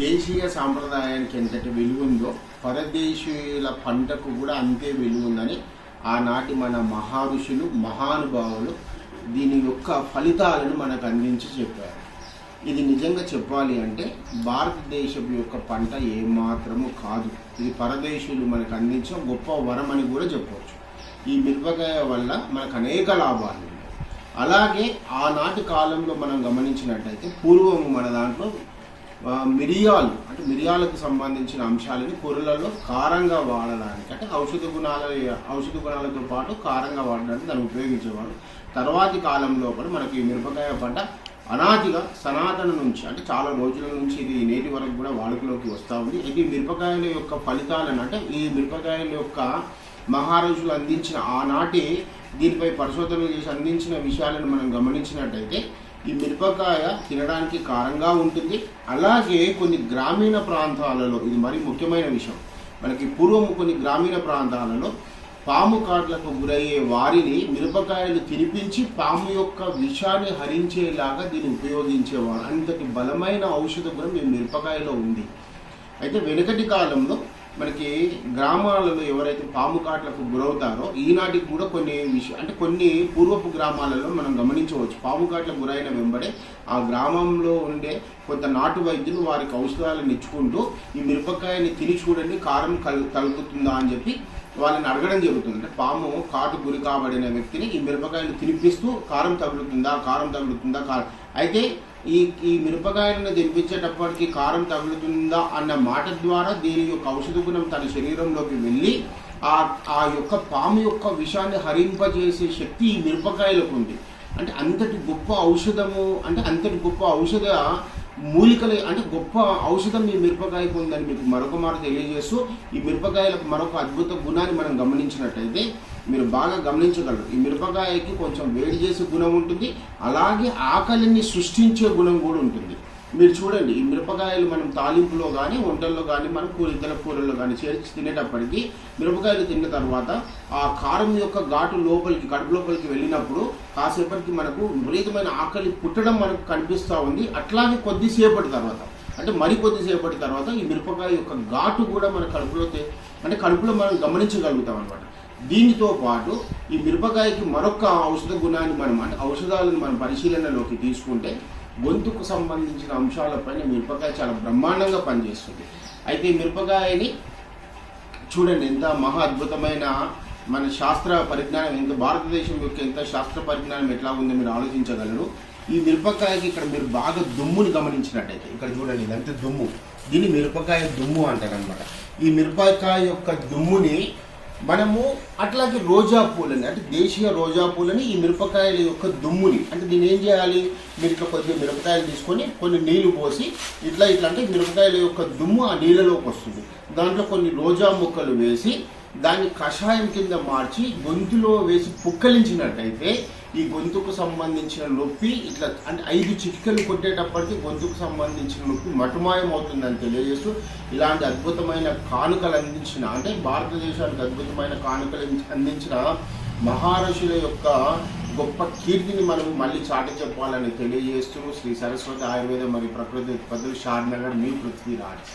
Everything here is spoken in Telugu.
దేశీయ సాంప్రదాయానికి ఎంతటి విలువ ఉందో పరదేశీయుల పంటకు కూడా అంతే విలువ ఉందని ఆనాటి మన మహారుషులు మహానుభావులు దీని యొక్క ఫలితాలను మనకు అందించి చెప్పారు. ఇది నిజంగా చెప్పాలి అంటే భారతదేశం యొక్క పంట ఏమాత్రము కాదు. ఇది పరదేశీయులు మనకు అందించిన గొప్ప వరం అని కూడా చెప్పవచ్చు ఈ మిరపకాయ వల్ల మనకు అనేక లాభాలు ఉన్నాయి. అలాగే ఆనాటి కాలంలో మనం గమనించినట్టయితే పూర్వం మన దాంట్లో మిరియాలు అంటే మిరియాలకు సంబంధించిన అంశాలని కూరలలో కారంగా వాడడానికి అంటే ఔషధ గుణాల ఔషధ గుణాలతో పాటు కారంగా వాడడానికి దాన్ని ఉపయోగించేవాడు తర్వాతి కాలంలో కూడా మనకి మిరపకాయ పంట అనాదిగా సనాతన నుంచి అంటే చాలా రోజుల నుంచి ఇది నేటి వరకు కూడా వాడుకలోకి వస్తూ ఉంది. ఇది మిరపకాయల యొక్క ఫలితాలను అంటే ఈ మిరపకాయల యొక్క మహారాజులు అందించిన ఆనాటి దీనిపై పరిశోధనలు చేసి అందించిన విషయాలను మనం గమనించినట్టయితే మిరపకాయ తినడానికి కారంగా ఉంటుంది. అలాగే కొన్ని గ్రామీణ ప్రాంతాలలో ఇది మరీ ముఖ్యమైన విషయం. మనకి పూర్వం కొన్ని గ్రామీణ ప్రాంతాలలో పాము కాట్లకు గురయ్యే వారిని మిరపకాయలు తినిపించి పాము యొక్క విషాన్ని హరించేలాగా దీన్ని ఉపయోగించేవారు. అంతటి బలమైన ఔషధ గుణం ఈ మిరపకాయలో ఉంది. అయితే వెనుకటి కాలంలో మనకి గ్రామాలలో ఎవరైతే పాము కాట్లకు గురవుతారో ఈనాటికి కూడా కొన్ని విషయం అంటే కొన్ని పూర్వపు గ్రామాలలో మనం గమనించవచ్చు. పాము కాట్లకు గురైన వెంబడే ఆ గ్రామంలో ఉండే కొంత నాటు వైద్యులు వారికి ఔషధాలను ఇచ్చుకుంటూ ఈ మిరపకాయని తిని చూడండి కారం కల్ కలుగుతుందా అని చెప్పి వాళ్ళని అడగడం జరుగుతుంది. అంటే పాము కాటు గురి కాబడిన వ్యక్తిని ఈ మిరపకాయలు తినిపిస్తూ కారం తగులుతుందా కారం తగులుతుందా కారం అయితే ఈ ఈ మిరపకాయలను తినిపించేటప్పటికి కారం తగులుతుందా అన్న మాట ద్వారా దీని యొక్క ఔషధ గుణం తన శరీరంలోకి వెళ్ళి ఆ ఆ యొక్క పాము యొక్క విషాన్ని హరింపజేసే శక్తి ఈ మిరపకాయలకు ఉంది. అంటే అంతటి గొప్ప ఔషధము అంటే అంతటి గొప్ప ఔషధ మూలికలు అంటే గొప్ప ఔషధం ఈ మిరపకాయకు ఉందని మీకు మరొక మాట తెలియజేస్తూ ఈ మిరపకాయలకు మరొక అద్భుత గుణాన్ని మనం గమనించినట్టయితే మీరు బాగా గమనించగలరు. ఈ మిరపకాయకి కొంచెం వేడి చేసే గుణం ఉంటుంది అలాగే ఆకలిని సృష్టించే గుణం కూడా ఉంటుంది. మీరు చూడండి ఈ మిరపకాయలు మనం తాలింపులో కానీ వంటల్లో కానీ మనం కూర ఇతర కూరల్లో కానీ చేర్చి తినేటప్పటికి మిరపకాయలు తిన్న తర్వాత ఆ కారం యొక్క ఘాటు లోపలికి కడుపు లోపలికి వెళ్ళినప్పుడు కాసేపటికి మనకు విపరీతమైన ఆకలి పుట్టడం మనకు కనిపిస్తూ ఉంది. అట్లాగే కొద్దిసేపటి తర్వాత అంటే మరి కొద్దిసేపటి తర్వాత ఈ మిరపకాయ యొక్క ఘాటు కూడా మన కడుపులో అంటే కడుపులో మనం గమనించగలుగుతాం అనమాట దీనితో పాటు ఈ మిరపకాయకి మరొక ఔషధ గుణాన్ని మనం అంటే ఔషధాలను మనం పరిశీలనలోకి తీసుకుంటే గొంతుకు సంబంధించిన అంశాలపైన మిరపకాయ చాలా బ్రహ్మాండంగా పనిచేస్తుంది. అయితే ఈ మిరపకాయని చూడండి ఎంత మహా అద్భుతమైన మన శాస్త్ర పరిజ్ఞానం ఎంత భారతదేశం యొక్క ఎంత శాస్త్ర పరిజ్ఞానం ఎట్లా ఉందో మీరు ఆలోచించగలరు. ఈ మిరపకాయకి ఇక్కడ మీరు బాగా దుమ్ముని గమనించినట్టయితే ఇక్కడ చూడండి ఇదంతా దుమ్ము. దీన్ని మిరపకాయ దుమ్ము అంటారనమాట ఈ మిరపకాయ యొక్క దుమ్ముని మనము అట్లాగే రోజా పూలని అంటే దేశీయ రోజా పూలని ఈ మిరపకాయల యొక్క దుమ్ముని అంటే దీన్ని ఏం చేయాలి? మీరు ఇట్లా కొద్దిగా మిరపకాయలు తీసుకొని కొన్ని నీళ్ళు పోసి ఇట్లా ఇట్లా అంటే మిరపకాయల యొక్క దుమ్ము ఆ నీళ్ళలోకి వస్తుంది. దాంట్లో కొన్ని రోజా ముక్కలు వేసి దాన్ని కషాయం కింద మార్చి గొంతులో వేసి పుక్కలించినట్టయితే ఈ గొంతుకు సంబంధించిన నొప్పి ఇట్లా అంటే ఐదు చిటికలు కొట్టేటప్పటికి గొంతుకు సంబంధించిన నొప్పి మటుమాయం అవుతుందని తెలియజేస్తూ ఇలాంటి అద్భుతమైన కానుకలు అందించిన అంటే భారతదేశానికి అద్భుతమైన కానుకలు అందించిన మహారషుల యొక్క గొప్ప కీర్తిని మనం మళ్ళీ చాటి చెప్పాలని తెలియజేస్తూ శ్రీ సరస్వతి ఆయుర్వేద మరియు ప్రకృతి ఉత్పత్తులు షార్నగర్ మీ పృథ్వీరాజ్.